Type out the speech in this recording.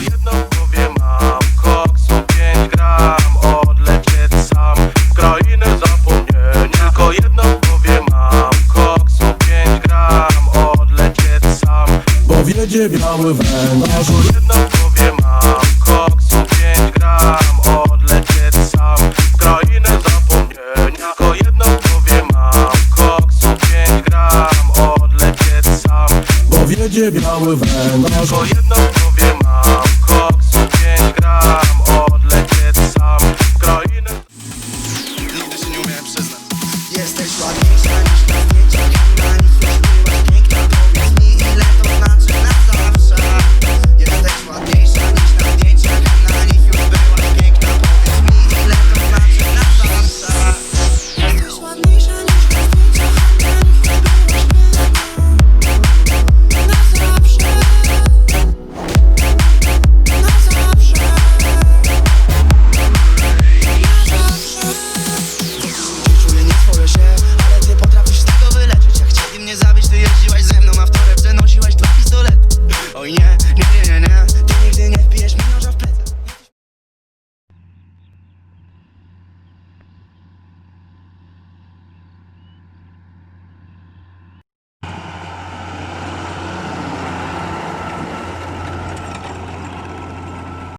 Tylko jedno w głowie mam Koksu 5 gram Odlecieć sam. W krainę zapomnienia Tylko jedno w głowie mam Koksu 5 gram Odlecieć sam. Bo wiedzie biały węgorz jedno głowie mam Koksu 5 gram Odlecieć sam. W krainę zapomnienia Tylko jedno głowie mam Koksu 5 gram Odlecieć sam. Bo wiedzie biały węgorz Tylko jedno głowie mam jesteś ładniejsza niż